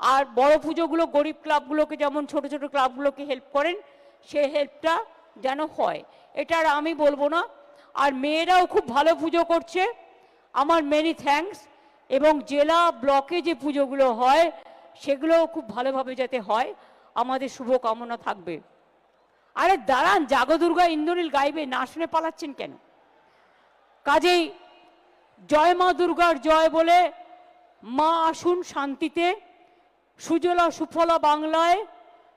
আর বড় পুজোগুলো গরিব ক্লাবগুলোকে, যেমন ছোট ছোট ক্লাবগুলোকে হেল্প করেন, সে হেল্পটা যেন হয়। এটা আর আমি বলব না। আর মেয়েরাও খুব ভালো পুজো করছে। আমার মেনি থ্যাঙ্কস এবং জেলা ব্লকে যে পুজোগুলো হয়, সেগুলোও খুব ভালোভাবে যাতে হয়, আমাদের শুভকামনা থাকবে। আরে দাঁড়ান জাগদুর্গা ইন্দ্রনীল গাইবে, না শুনে পালাচ্ছেন কেন? কাজেই জয় মা দুর্গার জয় বলে মা আসুন শান্তিতে সুজলা সুফলা বাংলায়,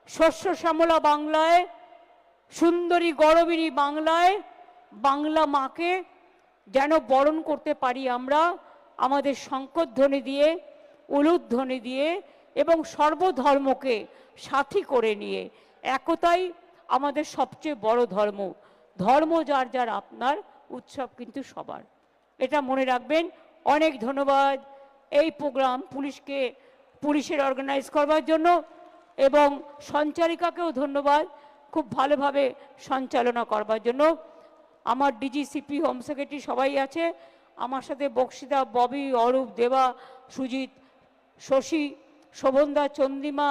শস্য শ্যামলা বাংলায়, সুন্দরী গরবিনী বাংলায়, বাংলা মাকে যেন বরণ করতে পারি আমরা, আমাদের শঙ্করধ্বনি দিয়ে, উলুধ্বনি দিয়ে এবং সর্বধর্মকে সাথী করে নিয়ে। একতাই আমাদের সবচেয়ে বড় ধর্ম। ধর্ম যার যার আপনার উৎসব কিন্তু সবার। এটা মনে রাখবেন। অনেক ধন্যবাদ। এই প্রোগ্রাম পুলিশকে পুলিশের অর্গানাইজ করবার জন্য এবং সঞ্চারিকাকেও ধন্যবাদ খুব ভালোভাবে সঞ্চালনা করবার জন্য। আমার ডিজিসিপি হোম সেক্রেটারি সবাই আছে। আমার সাথে বক্সিদা ববি, অরূপ, দেবা, সুজিত, শশী, শোভনদা চন্দিমা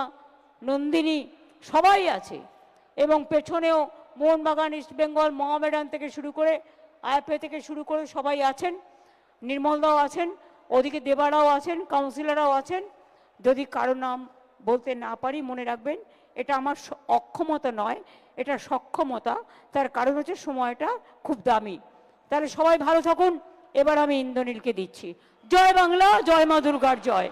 নন্দিনী সবাই আছে। এবং পেছনেও মোহনবাগান, ইস্ট বেঙ্গল, মহামেডান থেকে শুরু করে আইএফএ থেকে শুরু করে সবাই আছেন। নির্মলদাও আছেন, ওদিকে দেবারাও আছেন কাউন্সিলররাও আছেন। যদি কারও নাম বলতে না পারি, মনে রাখবেন, এটা আমার অক্ষমতা নয়, এটা সক্ষমতা। তার কারণ হচ্ছে সময়টা খুব দামি। তাহলে সবাই ভালো থাকুন। এবার আমি ইন্দ্রনীলকে দিচ্ছি। জয় বাংলা, জয় মা দুর্গার জয়।